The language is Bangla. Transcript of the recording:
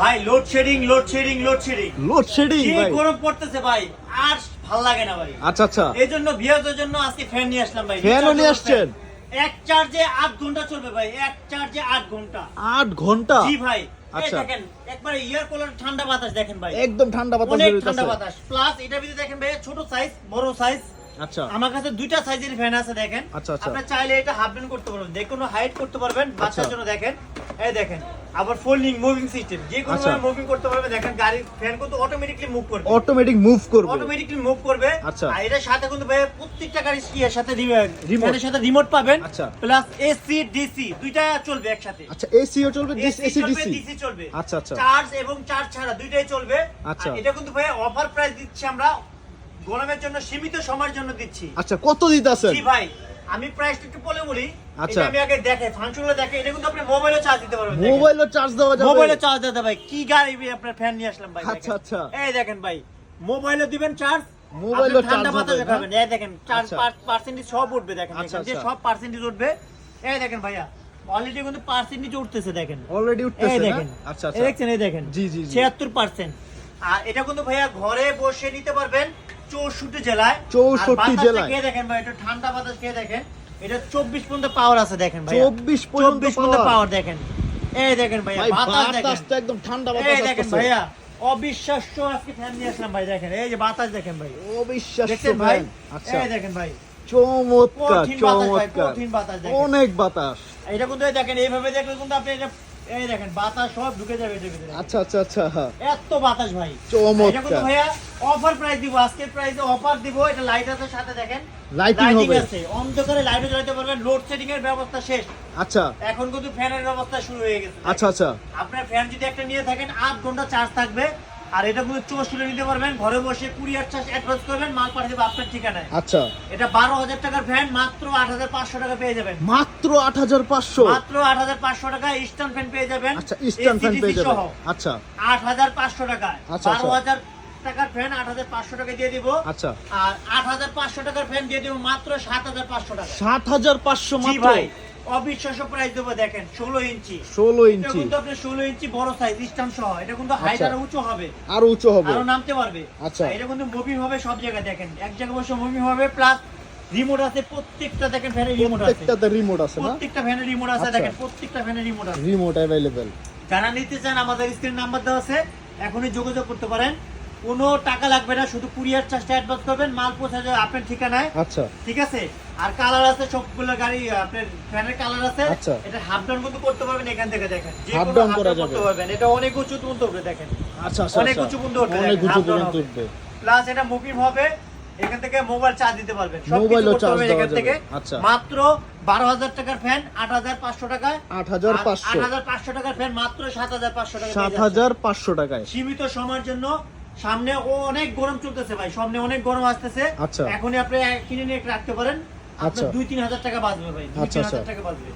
ভাই load shedding load shedding load shedding load shedding যে ভাই। গরম পড়তেছে ভাই আর ভালো লাগে না ভাই। আচ্ছা আচ্ছা। এই জন্য জন্য আজকে ফ্যান নিয়ে আসলাম ভাই। ফ্যানও নিয়ে আসছেন? এক চার্জে আট ঘণ্টা চলবে ভাই এক চার্জে আট ঘণ্টা। আট ঘণ্টা? জি ভাই। আচ্ছা। দেখেন একবারে ইয়ার কলার ঠান্ডা বাতাস দেখেন ভাই। একদম ঠান্ডা বাতাস অনেক ঠান্ডা বাতাস। প্লাস এটা ভিতরে দেখেন ভাই ছোট সাইজ বড় সাইজ আচ্ছা। আমার কাছে দুইটা সাইজের ফ্যান আছে দেখেন। আচ্ছা, আচ্ছা। আপনি চাইলে এটা হাফ করতে পারবেন যে কোনো হাইট করতে পারবেন বাচ্চার আচ্ছা। জন্য দেখেন। এই দেখেন। আবার ফোল্ডিং মুভিং সিস্টেম যে কোনো আচ্ছা। মুভিং করতে পারবেন দেখেন গাড়ির ফ্যান কিন্তু অটোমেটিকলি মুভ করবে। অটোমেটিক মুভ করবে। অটোমেটিকলি মুভ করবে। আচ্ছা। আর এটার সাথে কিন্তু ভাই প্রত্যেকটা গাড়ির ইয়ের সাথে Remote। রিমোটের সাথে রিমোট পাবেন। আচ্ছা। প্লাস এসি ডিসি দুইটা চলবে একসাথে। আচ্ছা এসিও চলবে এসি এসি ডিসি ডিসি চলবে। আচ্ছা, আচ্ছা। চার্জ এবং চার্জ ছাড়া দুইটাই চলবে। আচ্ছা। এটা কিন্তু ভাই অফার প্রাইস দিচ্ছি আমরা। গরমের জন্য সীমিত সময়ের জন্য দিচ্ছি। আচ্ছা কত দিতেছেন জি ভাই। আমি প্রাইসটা একটু বলে বলি আচ্ছা। আমি আগে দেখে ফাংশনগুলো দেখে। এটা কিন্তু আপনি মোবাইলে চার্জ দিতে পারবেন মোবাইলও চার্জ দেওয়া যাবে। মোবাইলে চার্জ দিতে ভাই। কি গাড়ি আপনার ফ্যান নিয়ে আসলাম ভাই আচ্ছা, আচ্ছা। এই দেখেন ভাই মোবাইলে দিবেন চার্জ মোবাইলেও হবে, দেখাবেন। এই দেখেন চার্জ আচ্ছা। পার্সেন্টেজ সব উঠবে দেখেন আচ্ছা, এখান আচ্ছা। সব পার্সেন্টেজ উঠবে। এই দেখেন ভাইয়া অলরেডি কিন্তু পার্সেন্টেজ উঠতেছে দেখেন। অলরেডি উঠতেছে দেখেন আচ্ছা এই আচ্ছা দেখেন। জি, জি, জি। ছিয়াত্তর পার্সেন্ট আর এটা কিন্তু ভাইয়া ঘরে বসে নিতে পারবেন চৌষট্টি জেলায়। 64 আর বাতাসটা জেলায়। দেখেন ভাই? একটু ঠান্ডা বাতাস খেয়ে দেখেন? এটা চব্বিশ পর্যন্ত পাওয়ার আছে দেখেন ভাই চব্বিশ পর্যন্ত পাওয়ার দেখেন। এই দেখেন ভাইয়া ভাই বাতাস দেখেন। একদম ঠান্ডা এই বাতাস দেখেন ভাইয়া অবিশ্বাস্য আজকে ফ্যান নিয়ে আসলাম ভাই দেখেন। এই যে বাতাস দেখেন ভাই। অবিশ্বাস্য ভাই? আচ্ছা। এই দেখেন ভাই। চমৎকার চমৎকার। অনেক বাতাস। এটা কিন্তু দেখেন এইভাবে দেখলে কিন্তু আপনি এটা এই দেখেন বাতাস সব ঢুকে যাবে এটার ভিতরে। আচ্ছা আচ্ছা আচ্ছা। এত বাতাস ভাই। চমৎকার। ভাইয়া অফার প্রাইস দিব আজকের প্রাইসে অফার দিব এটা লাইট আছে সাথে দেখেন। লাইটিং হবে। আছে অন্ধকারে লাইটও জ্বালাতে পারবেন লোড সেটিং এর ব্যবস্থা শেষ। আচ্ছা। এখন কিন্তু ফ্যানের ব্যবস্থা শুরু হয়ে গেছে। আচ্ছা আচ্ছা। আপনার ফ্যান যদি একটা নিয়ে থাকেন আধ ঘণ্টা চার্জ থাকবে আর এটা কিন্তু চৌষট্টি নিতে পারবেন। ঘরে বসে কুরিয়ার চার্জ অ্যাডভান্স করবেন মাল পাঠিয়ে দেবে আপনার ঠিকানায়। আচ্ছা। এটা বারো হাজার টাকার ফ্যান মাত্র আট হাজার পাঁচশো টাকা পেয়ে যাবেন। মাত্র আট হাজার পাঁচশো? মাত্র আট হাজার পাঁচশো টাকা ইস্টার্ন ফ্যান পেয়ে যাবেন। আচ্ছা ইস্টার্ন ফ্যান পেয়ে যাবেন। আচ্ছা। আট হাজার পাঁচশো টাকায় আচ্ছা, বারো আচ্ছা। হাজার টাকার ফ্যান আট হাজার পাঁচশো টাকা দিয়ে দিব। আচ্ছা। আর আট হাজার পাঁচশো টাকার ফ্যান দিয়ে দিব মাত্র সাত হাজার পাঁচশো টাকা। সাত হাজার পাঁচশো মাত্র? অবিশ্বাস্য প্রাইস দেবো দেখেন ষোলো ইঞ্চি। ষোলো ইঞ্চি। কিন্তু আপনার ষোলো ইঞ্চি বড় সাইজ সহ। এটা কিন্তু হাইট আচ্ছা। আরও উঁচু হবে। আরও উঁচু হবে। আরও নামতে পারবে। আচ্ছা। এটা কিন্তু মুভি হবে সব জায়গায় দেখেন। এক জায়গায় বসে মুভি হবে প্লাস রিমোট আছে প্রত্যেকটা দেখেন ফ্যানের রিমোট আছে। প্রত্যেকটাতে রিমোট আছে না? প্রত্যেকটা ফ্যানের রিমোট আছে আচ্ছা। দেখেন প্রত্যেকটা ফ্যানের রিমোট আছে। রিমোট অ্যাভেলেবেল যারা নিতে চান আমাদের স্ক্রিন নাম্বার দেওয়া আছে। এখনই যোগাযোগ করতে পারেন। কোনো টাকা লাগবে না শুধু কুরিয়ার চার্জটা অ্যাডভান্স করবেন মাল পৌঁছে যাবে আপনার ঠিকানায়। আচ্ছা। ঠিক আছে? আর কালার আছে সবগুলো গাড়ি আপনার ফ্যানের কালার আছে। আচ্ছা। এটা হাফ ডাউন কিন্তু করতে পারবেন এখান থেকে দেখেন। যে Half কোনো করা down করতে পারবেন। এটা অনেক উঁচু তুলতে হবে দেখেন। আচ্ছা আচ্ছা অনেক আচ্ছা। উঁচু পর্যন্ত উঠবে অনেক উঁচু পর্যন্ত উঠবে। প্লাস এটা মুভিং হবে এখান থেকে মোবাইল চার্জ দিতে পারবেন। charge দেওয়া এখান থেকে। আচ্ছা। মাত্র বারো হাজার টাকার ফ্যান আট হাজার পাঁচশো টাকায়। আট হাজার পাঁচশো। আট হাজার পাঁচশো টাকার ফ্যান মাত্র সাত হাজার পাঁচশো টাকা সাত হাজার পাঁচশো টাকায়। সীমিত সময়ের জন্য সামনে ও অনেক গরম চলতেছে ভাই সামনে অনেক গরম আসতেছে আচ্ছা। এখনই আপনি কিনে নিয়ে রাখতে পারেন আচ্ছা। আপনার দুই তিন হাজার টাকা বাঁচবে ভাই দুই আচ্ছা, তিন হাজার আচ্ছা। টাকা বাঁচবে